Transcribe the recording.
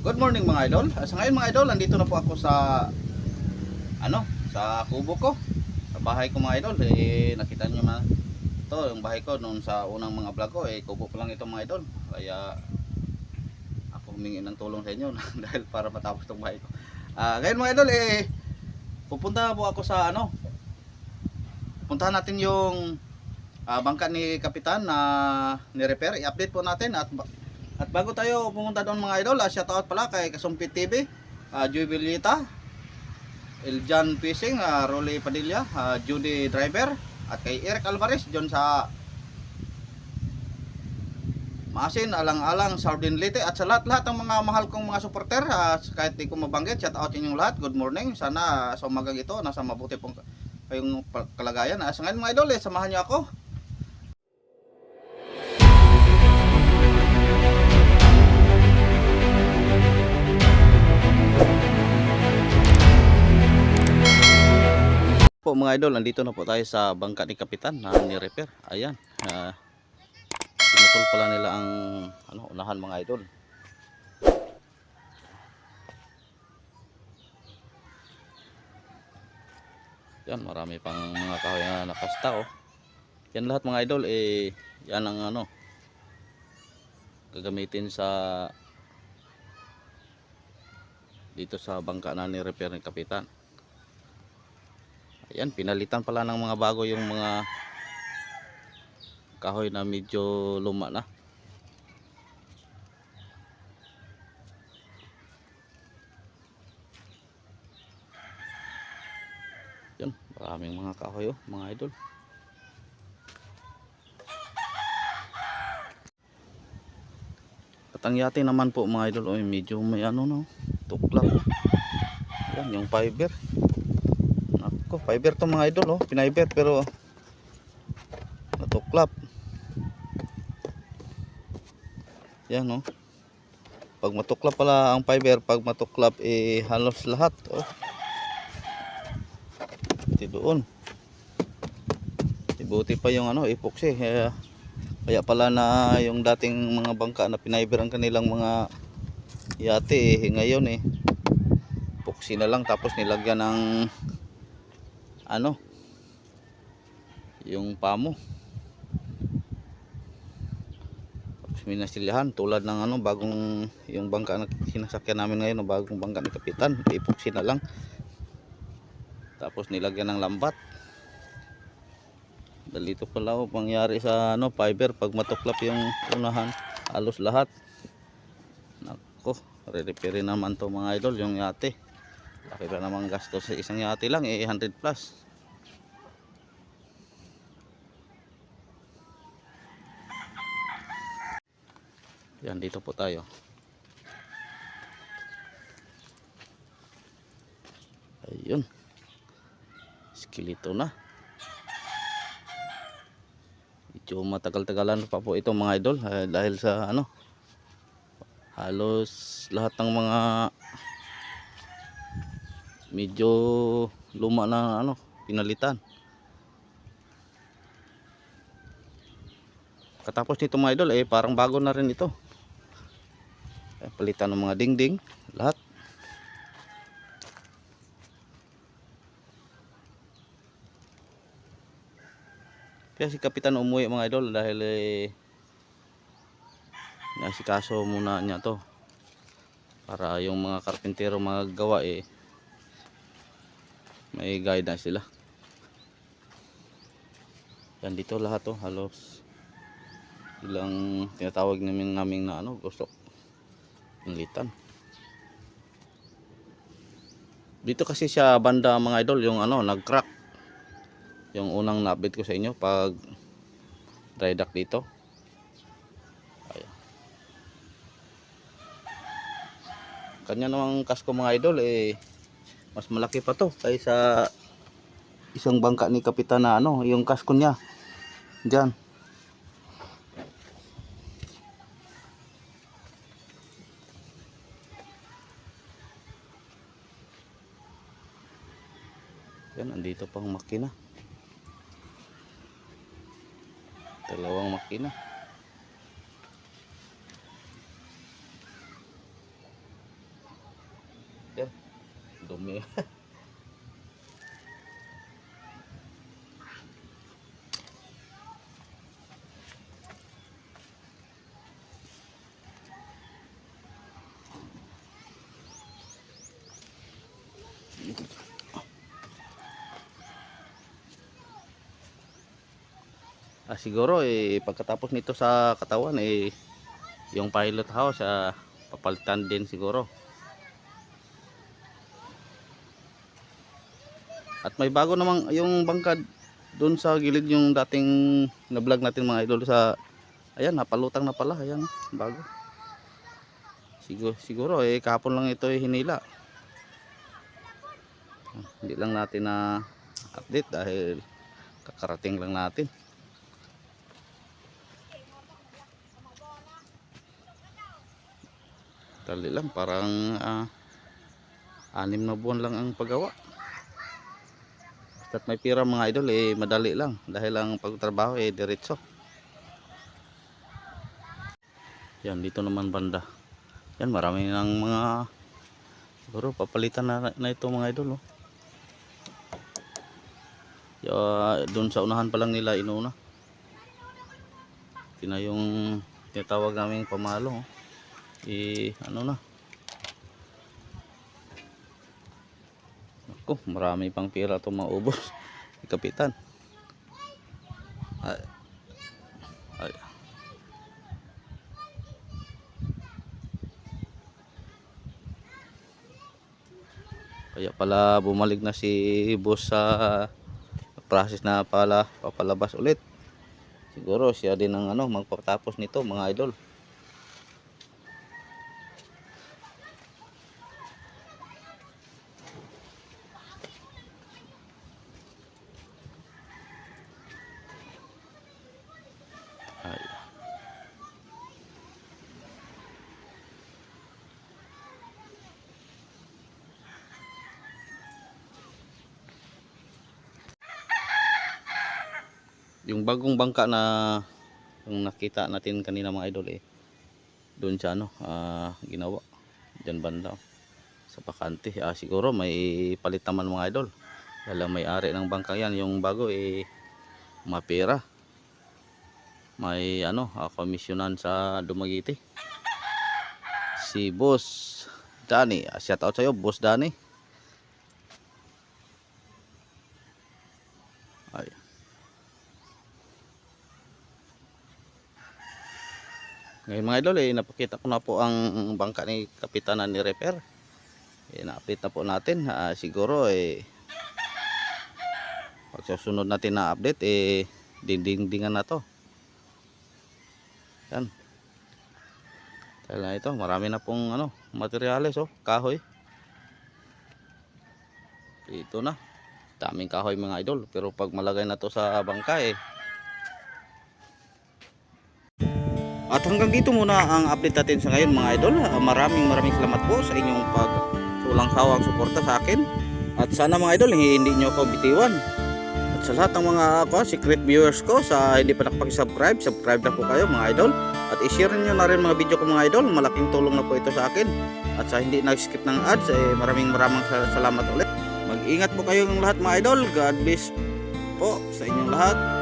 Good morning mga idol. Sa ngayon mga idol, nandito na po ako sa ano, sa kubo ko. Sa bahay ko mga idol, eh nakita niyo man to yung bahay ko noon sa unang mga vlog ko, eh kubo pa lang ito mga idol. Kaya ako humingi ng tulong sa inyo dahil para matapos tong bahay ko. Ah, ngayon mga idol, eh pupunta po ako sa ano, puntahan natin yung ah, bangka ni Kapitan na ni-repair. I-update po natin at at bago tayo pumunta doon mga idol, uh, shoutout pala kay Kasumpit TV, uh, Joy Vilita, Eljan Fishing, uh, Rolly Padilla, ah, Judy Driver, at kay Eric Alvarez doon sa Maasin, Alang-Alang, Sardin Lite, at sa lahat-lahat ng mga mahal kong mga supporter, ah, kahit di ko mabanggit, shoutout inyong lahat, good morning, sana sa umagang ito, nasa mabuti pong kayong kalagayan. Uh, sa ngayon mga idol, eh, samahan niyo ako. Po mga idol, nandito na po tayo sa bangka ni Kapitan na ni-repair. Ayan. Uh, pala nila ang ano, unahan mga idol. Yan, marami pang mga kahoy na nakasta oh. Yan lahat mga idol eh yan ang ano gagamitin sa dito sa bangka na ni-repair ni Kapitan. Ayan, pinalitan pala ng mga bago yung mga kahoy na medyo luma na. Yan, maraming mga kahoy oh, mga idol. Katangyati naman po mga idol, oh, medyo may ano no, tuklap. Yan, yung fiber. Nako, fiber to mga idol oh, pinaiber pero natuklap. Yan oh. Pag matuklap pala ang fiber, pag matuklap eh halos lahat oh. Di doon. Di buti pa yung ano, epoxy. Kaya, kaya pala na yung dating mga bangka na pinaiber ang kanilang mga yate eh, ngayon eh epoxy na lang tapos nilagyan ng ano yung pamo tapos minasilihan tulad ng ano bagong yung bangka na sinasakyan namin ngayon bagong bangka ni kapitan epoxy na lang. Tapos nilagyan ng lambat. Dalito pala oh, pangyari sa ano fiber pag matuklap yung unahan halos lahat. Nako re-repairin naman to mga idol yung yate laki pa namang gastos sa isang yate lang eh 100 plus. Yan dito po tayo. Ayun. Skeleto na. Medyo matagal-tagalan pa po ito mga idol eh, dahil sa ano halos lahat ng mga medyo luma na ano pinalitan. Katapos nito mga idol eh parang bago na rin ito. Eh, palitan ng mga dingding lahat. Kaya si kapitan umuwi mga idol dahil eh nasikaso muna niya to. Para yung mga karpintero magagawa eh may guidance sila. Yan dito lahat to halos. Ilang tinatawag namin namin na ano gusok litan. Dito kasi siya banda mga idol yung ano nag crack yung unang nabit ko sa inyo pag dry dock dito. Ayan. kanya namang kasko mga idol eh mas malaki pa to kaysa isang bangka ni kapitan na ano yung kasko niya. Diyan. Yan andito pang makina. Dalawang makina Dumi. Ah, siguro eh pagkatapos nito sa katawan eh yung pilot house ah, papalitan din siguro. At may bago namang yung bangkad doon sa gilid yung dating na-vlog natin mga idol sa ayan napalutang na pala ayan bago. Siguro siguro eh kahapon lang ito eh, hinila. Ah, Hindi lang natin na update dahil kakarating lang natin. Dali lang, parang ah, anim na buwan lang ang paggawa. Basta't may pira mga idol, eh madali lang. Dahil ang pagtrabaho eh diretso. Yan, dito naman banda. Yan, marami ng mga siguro papalitan na, na ito mga idol. Oh. Ya, doon sa unahan pa lang nila inuna. Ito na yung tinatawag naming pamalo. Oh eh ano na ako marami pang pira itong maubos kapitan. Ay, ay. kaya pala bumalik na si boss sa process na pala papalabas ulit. Siguro siya din ang ano magpatapos nito mga idol Ay. Yung bagong bangka na yung nakita natin kanina mga idol eh. Doon siya ano ah, ginawa. Diyan banda. Sa bakante. Ah, siguro may palit naman mga idol. Dahil ang may-ari ng bangka yan. Yung bago eh mapera may ano uh, komisyonan sa Dumaguete. Si Boss Dani Ah, shout out sa'yo Boss Dani ay. Ngayon mga idol eh napakita ko na po ang bangka ni Kapitanan ni Repair eh, na-update na po natin. Ah, siguro eh pag susunod natin na update eh dinding-dingan na to yan. Dahil na ito, marami na pong ano, materyales oh, kahoy. Ito na. Daming kahoy mga idol, pero pag malagay na to sa bangka eh. At hanggang dito muna ang update natin sa ngayon mga idol. Maraming maraming salamat po sa inyong pag tulang sawang suporta sa akin. At sana mga idol, hindi nyo ako bitiwan. At sa lahat ng mga ako, secret viewers ko sa hindi pa nakapag-subscribe, subscribe na po kayo mga idol. At i-share nyo na rin mga video ko mga idol. Malaking tulong na po ito sa akin. At sa hindi nag-skip ng ads, eh, maraming maraming sa- salamat ulit. Mag-ingat po kayong lahat mga idol. God bless po sa inyong lahat.